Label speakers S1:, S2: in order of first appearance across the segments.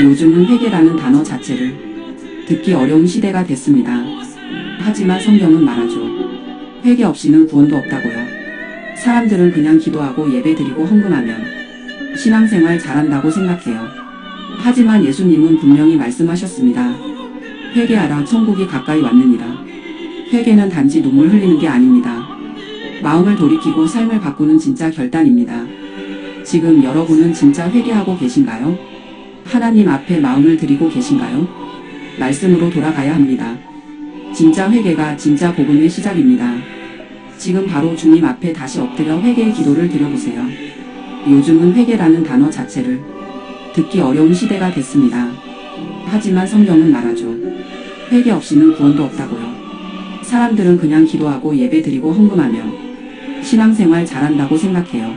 S1: 요즘은 회개라는 단어 자체를 듣기 어려운 시대가 됐습니다. 하지만 성경은 말하죠. 회개 없이는 구원도 없다고요. 사람들은 그냥 기도하고 예배드리고 헌금하면 신앙생활 잘한다고 생각해요. 하지만 예수님은 분명히 말씀하셨습니다. 회개하라 천국이 가까이 왔느니라. 회개는 단지 눈물 흘리는 게 아닙니다. 마음을 돌이키고 삶을 바꾸는 진짜 결단입니다. 지금 여러분은 진짜 회개하고 계신가요? 하나님 앞에 마음을 드리고 계신가요? 말씀으로 돌아가야 합니다. 진짜 회개가 진짜 복음의 시작입니다. 지금 바로 주님 앞에 다시 엎드려 회개의 기도를 드려보세요. 요즘은 회개라는 단어 자체를 듣기 어려운 시대가 됐습니다. 하지만 성경은 말하죠. 회개 없이는 구원도 없다고요. 사람들은 그냥 기도하고 예배 드리고 헌금하면 신앙생활 잘한다고 생각해요.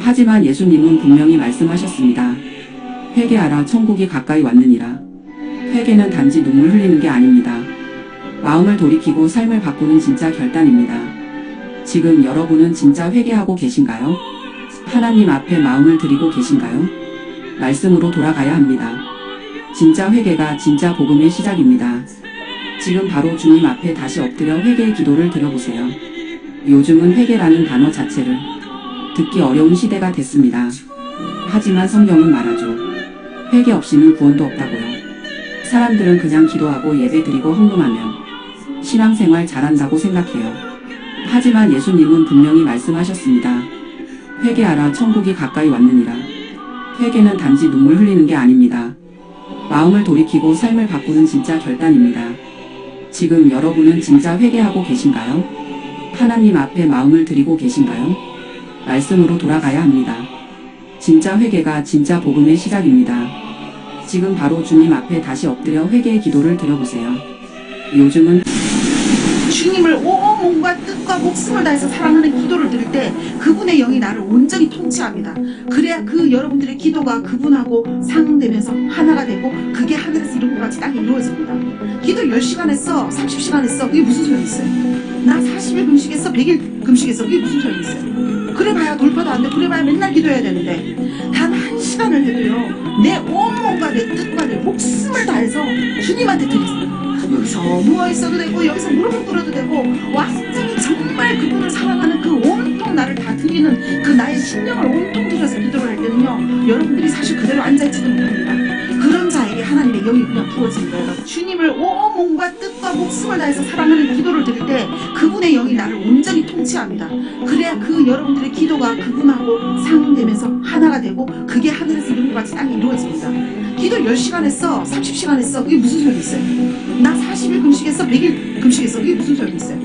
S1: 하지만 예수님은 분명히 말씀하셨습니다. 회개하라 천국이 가까이 왔느니라. 회개는 단지 눈물 흘리는 게 아닙니다. 마음을 돌이키고 삶을 바꾸는 진짜 결단입니다. 지금 여러분은 진짜 회개하고 계신가요? 하나님 앞에 마음을 드리고 계신가요? 말씀으로 돌아가야 합니다. 진짜 회개가 진짜 복음의 시작입니다. 지금 바로 주님 앞에 다시 엎드려 회개의 기도를 드려보세요. 요즘은 회개라는 단어 자체를 듣기 어려운 시대가 됐습니다. 하지만 성경은 말하죠. 회개 없이는 구원도 없다고요. 사람들은 그냥 기도하고 예배 드리고 헌금하면 신앙생활 잘한다고 생각해요. 하지만 예수님은 분명히 말씀하셨습니다. 회개하라 천국이 가까이 왔느니라. 회개는 단지 눈물 흘리는 게 아닙니다. 마음을 돌이키고 삶을 바꾸는 진짜 결단입니다. 지금 여러분은 진짜 회개하고 계신가요? 하나님 앞에 마음을 드리고 계신가요? 말씀으로 돌아가야 합니다. 진짜 회개가 진짜 복음의 시작입니다. 지금 바로 주님 앞에 다시 엎드려 회개의 기도를 드려보세요. 요즘은
S2: 주님을 온 몸과 뜻과 목숨을 다해서 사랑하는 기도를 드릴 때 그분의 영이 나를 온전히 통치합니다. 그래야 그 여러분들의 기도가 그분하고 상응되면서 하나가 되고 그게 하늘에서 이룬 것 같이 땅에 이루어집니다. 기도 10시간 했어, 30시간 했어. 그게 무슨 소용이 있어요? 나 40일 금식했어, 100일 금식했어. 그게 무슨 소용이 있어요? 그래봐야 돌파도 안 돼. 그래봐야 맨날 기도해야 되는데 단 한 시간을 해도요. 내 온몸과 내내 목숨을 다해서 주님한테 드리세요. 여기서 누워 있어도 되고 여기서 무릎을 꿇어도 되고 완전히 정말 그분을 사랑하는 그 온통 나를 다 드리는 그 나의 심령을 온통 들여서 기도를 할 때는요 여러분들이 사실 그대로 앉아있지도 못합니다 그런 자에게 하나님의 영이 그냥 부어집니다 여러분 주님을 온 몸과 목숨을 다해서 사랑하는 기도를 드릴 때 그분의 영이 나를 온전히 통치합니다. 그래야 그 여러분들의 기도가 그분하고 상응되면서 하나가 되고 그게 하늘에서 이룬 것 같이 땅에 이루어집니다. 기도 10시간 했어 30시간 했어 그게 무슨 소용이 있어요? 나 40일 금식했어 100일 금식했어 그게 무슨 소용이 있어요?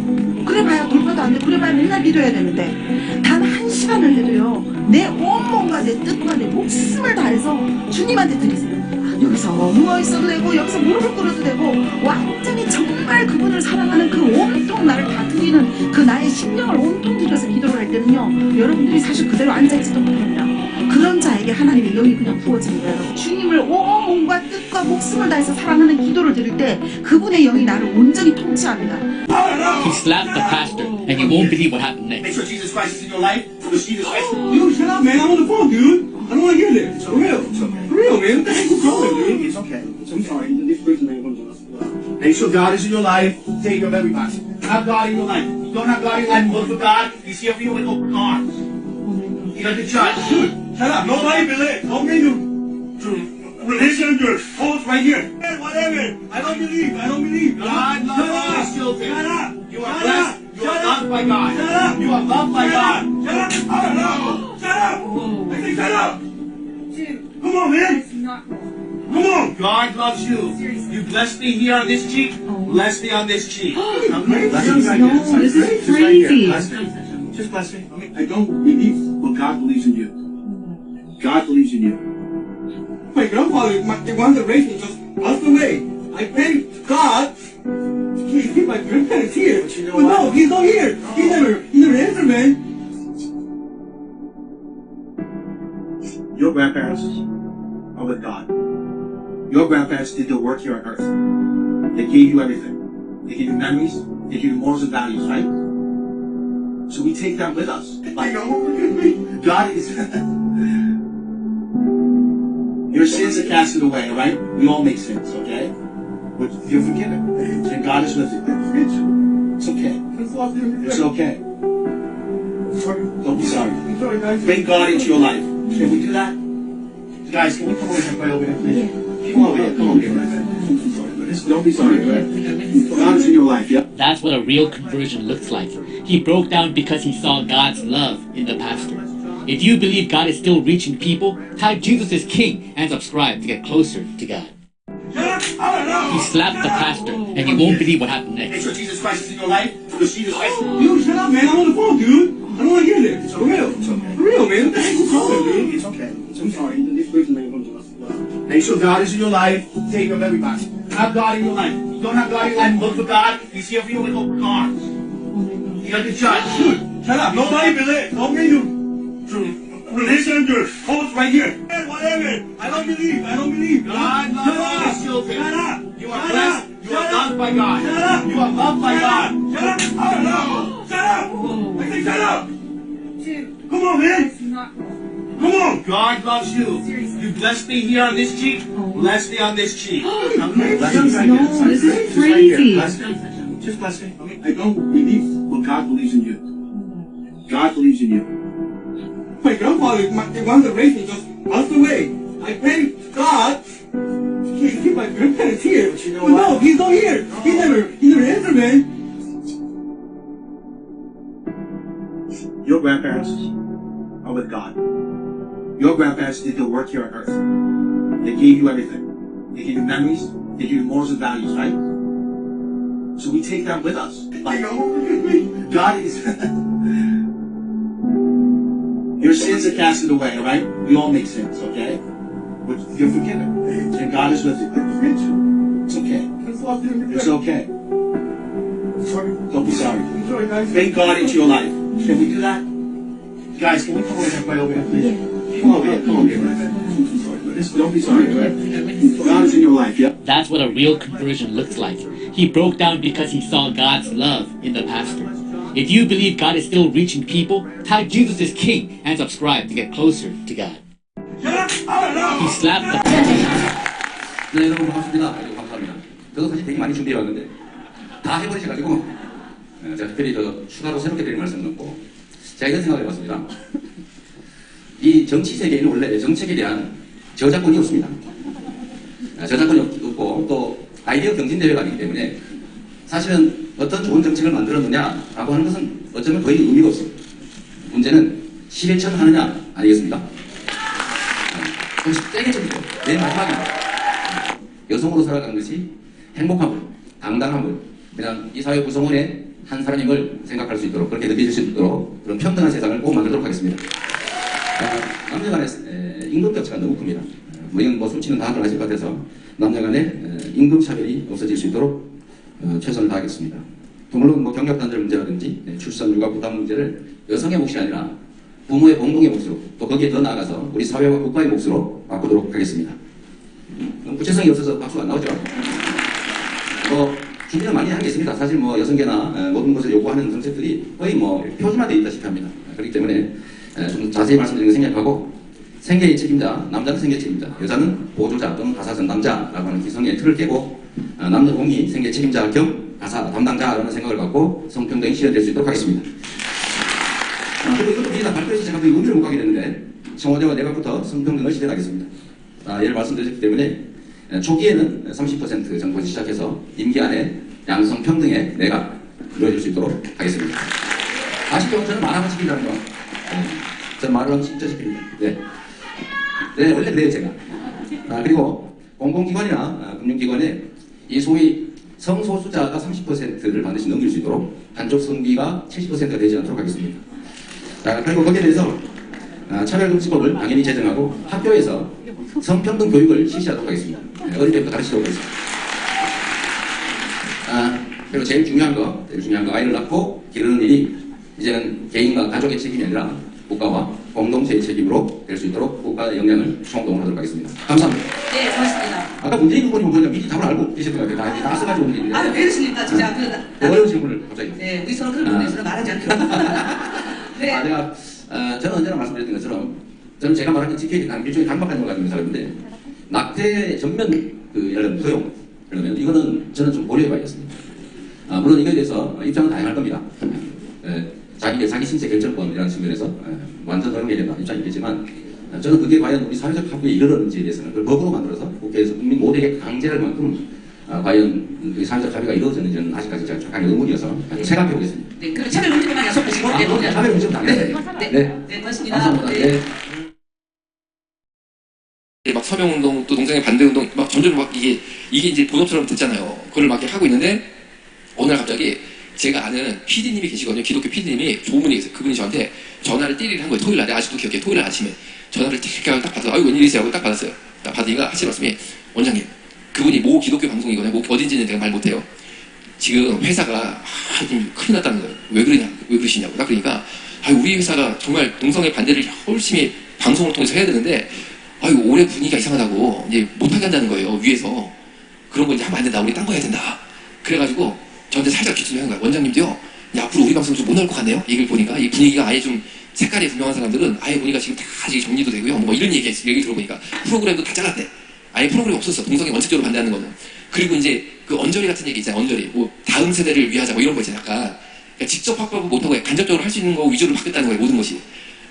S2: 그래봐야 돌파도 안 돼. 그래봐야 맨날 기도해야 되는데 단 한 시간을 해도요 내 온몸과 내 뜻과 내 목숨을 다해서 주님한테 드리세요. 여기서 누워 있어도 되고 여기서 무릎을 꿇어도 되고 완전히 정 말 그분을 사랑하는 그 온통 나를 다 드리는 그 나의 심령을 온통 들여서 기도를 할 때는요 여러분들이 사실 그대로 앉아있지도 못합니다 그런 자에게 하나님의 영이 그냥 부어집니다 여러분 주님을 온 몸과 뜻과 목숨을 다해서 사랑하는 기도를 드릴 때 그분의 영이 나를 온전히 통치합니다
S3: He slapped the pastor, and you won't believe what happened
S4: Make
S3: next.
S4: sure Jesus Christ is in your life. Because Jesus Christ.
S5: Dude, shut up, man. I'm on the phone, dude. I don't want to hear this. For real. For real, man. What the heck is wrong with you?
S4: It's okay. I'm sorry. This person ain't going to Make sure God is in your life. Take care of everybody. Have God in your life. You don't have God in your life. Look for God. He's here for you with open arms. He doesn't judge.
S5: Dude, shut up. Nobody believe. Don't make you religion your host right here. Hey, whatever. I don't believe. I don't believe.
S4: God
S5: Shut
S4: loves all
S5: up.
S4: his children.
S5: Shut up.
S4: You are
S5: Shut
S4: blessed.
S5: up.
S4: You are
S5: Shut
S4: loved
S5: up.
S4: by God.
S5: Shut up.
S4: You are loved by
S5: Shut
S4: God.
S5: up. Shut up. Shut up. Shut up. I say shut up. Come on, man. Come on.
S4: God loves you. You blessed me here on this cheek. Oh. Bless me on this cheek. Bless me
S5: No, this is
S4: Just right
S5: crazy.
S4: Bless me. Just bless me. I, I don't believe, but God believes in you. God believes in you.
S5: My grandfather, my, the one that raised me, just passed away. I thank God to keep my grandparents here.
S4: But you know
S5: but no, he's not here. He never, he never answered, man.
S4: Your grandparents are with God. Your grandparents did the work here on earth. They gave you everything. They gave you memories. They gave you morals and values, right? So we take that with us.
S5: I
S4: Like,
S5: know, forgive me.
S4: God is. Your sins sins are casted away, right? We all make sins, okay? But you're forgiven. And God is with you. It's okay. It's okay. Don't be sorry.
S5: I'm sorry, guys.
S4: Bring God into your life. Can we do that? Guys, can we come over here and pray over here, please? Come over here. Come over here. Don't be sorry. God is in your life, yeah?
S3: That's what a real conversion looks like. He broke down because he saw God's love in the pastor. If you believe God is still reaching people, type Jesus is King and subscribe to get closer to God.
S5: Shut up! I don't know.
S3: He slapped the pastor, and you won't believe what happened
S4: Make
S3: next.
S4: sure Jesus Christ is in your life. Because Jesus Christ.
S5: Dude, shut up, man. I'm on the phone, dude. I don't want to hear this. For real. For real, man. What the heck is wrong with me?
S4: It's okay. I'm sorry. Make sure God is in your life. Take care of everybody. Have God in your life. You don't have God in your life. Look for God. He's here for you with open arms. You got the judge.
S5: Dude, shut up. Nobody believe. Nobody you. Religion, dude. Hold right here. Hey, whatever. I don't believe. I don't believe.
S4: God
S5: Shut
S4: loves
S5: up.
S4: his children.
S5: Shut up.
S4: You are
S5: Shut
S4: blessed. You are loved by God.
S5: Shut up.
S4: You are loved by
S5: Shut
S4: God.
S5: up. Shut up. I don't. Shut up. I say shut up. Come on, man. Come on.
S4: God loves you. You blessed me here on this cheek. Bless me on this cheek. I'm bless me
S2: No, this is
S4: Just right here.
S2: crazy.
S4: Bless me. Just bless me. I don't believe what God believes in you. God believes in you.
S5: My grandfather, my, the one that raised me, just passed away. I pray God he keep my grandparents here.
S4: But you know
S5: But no, he's not here. He never, he never answered, man.
S4: Your grandparents are with God. Your grandparents did the work here on earth. They gave you everything. They gave you memories. They gave you morals and values, right? So we take that with us.
S5: Like, forgive me.
S4: God is. Your sins are casted away, right? We all make sins, okay? But you're forgiven. And God is with you. It's okay.
S5: That's all
S4: It's okay. Don't be sorry.
S5: I'm sorry, guys.
S4: Bring God into your life. Can we do that? Guys, can we come over here and pray over here, please? Come over here. Come over here. Don't be sorry. God is in your life, yeah?
S3: That's what a real conversion looks like. He broke down because he saw God's love in the pastor. If you believe God is still reaching people, type Jesus is King and subscribe to get closer to God.
S5: Shut up. I don't know.
S3: He slapped the
S6: 네, 여러분 반갑습니다. 아이고, 감사합니다. 저도 사실 되게 많이 준비해 왔는데 다 해버리셔가지고 어, 제가 특별히 더 추가로 새롭게 드릴 말씀은 없고 제가 이런 생각을 해봤습니다. 이 정치 세계에는 원래 정책에 대한 저작권이 없습니다. 아, 저작권이 없- 없고 또 아이디어 경진 대회가 아니기 때문에 사실은 어떤 좋은 정책을 만들었느냐라고 하는 것은 어쩌면 거의 의미가 없습니다. 문제는 실천하느냐 아니겠습니까? 아, 좀 세게 좀 해요. 맨 마지막입니다. 여성으로 살아가는 것이 행복함을, 당당함을, 그냥 이 사회 구성원의 한 사람임을 생각할 수 있도록 그렇게 느껴질 수 있도록 그런 평등한 세상을 꼭 만들도록 하겠습니다. 아, 남녀 간의 에, 임금 격차가 너무 큽니다. 뭐 이건 뭐 수치는 다들 아실 것 같아서 남녀 간의 에, 임금 차별이 없어질 수 있도록 어, 최선을 다하겠습니다. 또 물론 뭐 경력 단절 문제라든지 네, 출산 육아 부담 문제를 여성의 몫이 아니라 부모의 공동의 몫으로 또 거기에 더 나아가서 우리 사회와 국가의 몫으로 바꾸도록 하겠습니다. 음, 구체성이 없어서 박수가 안 나오죠. 뭐 준비는 많이 하겠습니다. 사실 뭐 여성계나 에, 모든 것을 요구하는 정책들이 거의 뭐 표준화되어 있다시피 합니다. 그렇기 때문에 에, 좀 자세히 말씀드리는 거 생략하고 생계의 책임자, 남자는 생계 책임자, 여자는 보조자 또는 가사 전담자라고 하는 기성의 틀을 깨고 어, 남녀 공이 생계 책임자 겸 가사 담당자라는 생각을 갖고 성평등이 실현될 수 있도록 하겠습니다. 아, 그리고 이것도 비다 발표해서 제가 그 의미를 못 가게 됐는데 청와대와 내각부터 성평등을 실현하겠습니다. 아, 예를 말씀드렸기 때문에 에, 초기에는 30% 정도 시작해서 임기 안에 양성 평등의 내각 이루어질 수 있도록 하겠습니다. 아쉽죠? 저는 말하면 시킨다는 거. 네. 저는 말을 하면 진짜 시킵니다. 네. 네, 원래 그래요, 제가. 아, 그리고 공공기관이나 아, 금융기관에 이 소위 성소수자가 30%를 반드시 넘길 수 있도록 한쪽 성비가 70%가 되지 않도록 하겠습니다. 자, 그리고 거기에 대해서 아, 차별금지법을 당연히 제정하고 학교에서 성평등 교육을 실시하도록 하겠습니다. 네, 어릴 때부터 가르치도록 하겠습니다. 아, 그리고 제일 중요한 거, 제일 중요한 거, 아이를 낳고 기르는 일이 이제는 개인과 가족의 책임이 아니라 국가와 공동체의 책임으로 될 수 있도록 국가의 역량을 총동원 하도록 하겠습니다. 감사합니다.
S7: 네, 고맙습니다.
S6: 아까 문재인 후보님 보니까 미리 답을 알고 계실 것 같아요. 다, 다 써가지고 문제인데.
S7: 아, 왜 이러십니까? 진짜. 그,
S6: 더 어려운 질문을 갑자기.
S7: 네, 우리 서로 그런 부분에서는 말하지 않기로. 네.
S6: 아, 내가, 어, 저는 언제나 말씀드렸던 것처럼, 저는 제가 말하는 지켜야 되는 일종의 강박관념을 가지고 있는 사람인데, 낙태 전면 그 예를 들면 허용 그러면 이거는 저는 좀 고려해봐야겠습니다. 아, 물론 이거에 대해서 입장은 다 에, 자기 신체 결정권이라는 측면에서 에, 완전 허용해야 된다 입장이 있겠지만 아, 저는 그게 과연 우리 사회적 합의에 이르렀는지에 대해서는 그걸 법으로 만들어서 국회에서 국민 모두에게 강제할 만큼 아, 과연 그 사회적 합의가 이루어졌는지는 아직까지 제가 약간 의문이어서 생각해 보겠습니다.
S7: 네, 그럼 차별 문제만 약속 보시고 네, 논의
S6: 차별 문제는 안
S7: 네. 네,
S6: 네.
S7: 네, 고맙습니다.
S6: 감사합니다.
S7: 네.
S6: 네.
S8: 막 서명 운동 또 동성애 반대 운동 막 점점 막 이게 이게 이제 본업처럼 됐잖아요. 그걸 막 이렇게 하고 있는데 어느 날 갑자기 제가 아는 PD님이 계시거든요. 기독교 PD님이 좋은 분이 계세요. 그분이 저한테 전화를 띠리를 한 거예요. 토요일 날에 아직도 기억해요. 토요일 날 아침에 전화를 하고 딱 받아서 아유 웬일이세요 하고 딱 받았어요. 딱 받으니까 하시는 말씀이 원장님 그분이 모 기독교 방송이거든요. 뭐 어딘지는 내가 말 못해요. 지금 회사가 아, 좀 큰일 났다는 거예요. 왜 그러냐, 왜 그러시냐고. 딱 그러니까 아, 우리 회사가 정말 동성애 반대를 열심히 방송을 통해서 해야 되는데 아유 올해 분위기가 이상하다고 이제 못하게 한다는 거예요 위에서 그런 거 이제 하면 안 된다 우리 딴 거 해야 된다 그래가지고 저한테 살짝 한 거야. 원장님도요 야, 앞으로 우리 방송 좀못 나올 것 같네요. 얘기를 보니까 이 분위기가 아예 좀 색깔이 분명한 사람들은 아예 보니까 지금 다 지금 정리도 되고요. 뭐 이런 얘기 얘기 들어보니까 프로그램도 다 잘랐대. 아예 프로그램이 없었어. 동성애 원칙적으로 반대하는 거는. 그리고 이제 그 언저리 같은 얘기 있잖아요 언저리. 뭐 다음 세대를 위하자 뭐 이런 거 있잖아요 약간. 그러니까 직접 확보하고 못하고 간접적으로 할 수 있는 거 위주로 바뀌었다는 거예요 모든 것이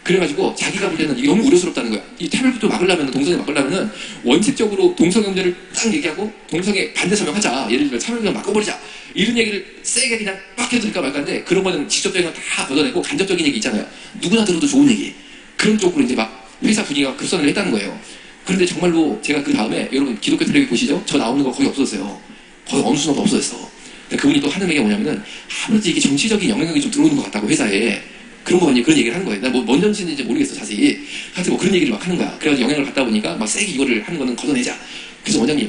S8: 그래가지고 자기가 볼 때는 이게 너무 우려스럽다는 거야. 이 차별부터 막으려면 동성애 막으려면은 원칙적으로 동성애 문제를 딱 얘기하고 동성애 반대 서명하자. 예를 들면 차별을 막아버리자. 이런 얘기를 세게 그냥 빡 해드릴까 말까인데 그런 거는 직접적인 건 다 걷어내고 간접적인 얘기 있잖아요. 누구나 들어도 좋은 얘기. 그런 쪽으로 이제 막 회사 분위기가 급선을 했다는 거예요. 그런데 정말로 제가 그 다음에 여러분 기독교 텔레비 보시죠? 저 나오는 거 거의 없어졌어요. 거의 어느 순간도 없어졌어. 그분이 또 하는 얘기가 뭐냐면은 아무래도 이게 정치적인 영향력이 좀 들어오는 것 같다고 회사에 그런 거 아니 그런 얘기를 하는 거예요. 나 뭐뭔 정신인지 모르겠어 자세히. 하여튼 뭐 그런 얘기를 막 하는 거야. 그래가지고 영향을 받다 보니까 막 세게 이거를 하는 거는 걷어내자. 그래서 원장님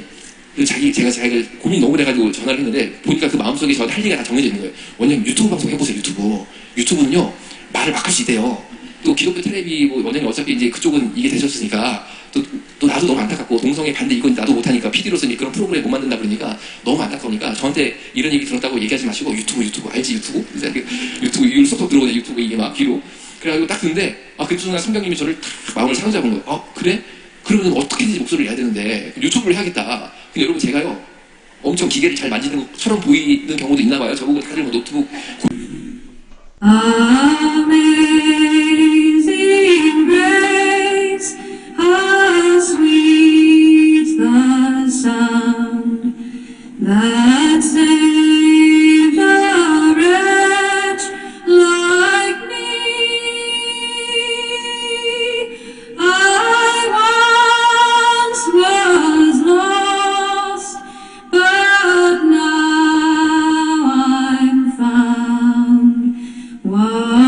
S8: 그 자기 제가 자기가 고민 너무 돼가지고 전화를 했는데 보니까 그 마음속에 저한테 할 얘기가 다 정해져 있는 거예요. 원장님 유튜브 방송 해보세요 유튜브. 유튜브는요 말을 막 할 수 있대요. 또 기독교 텔레비 뭐 원장님 어차피 이제 그쪽은 이게 되셨으니까 또, 또 나도 너무 안타깝고 동성애 반대 이건 나도 못하니까 PD로서 이제 그런 프로그램 못 만든다 그러니까 너무 안타까우니까 저한테 이런 얘기 들었다고 얘기하지 마시고 유튜브 유튜브. 알지 유튜브? 그래서 이렇게 유튜브 이걸 쏙쏙 들어오네 유튜브 이게 막 귀로. 그래가지고 딱 듣는데 아그 순간 성경님이 저를 탁 마음을 사로잡은 거예요. 어 그래? 그러면 어떻게든지 목소리를 내야 되는데 유튜브를 해야겠다. 근데 여러분 제가요 엄청 기계를 잘 만지는 것처럼 보이는 경우도 있나 봐요. 저보고 다들 뭐 노트북.
S9: Amazing mm.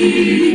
S9: Thank you.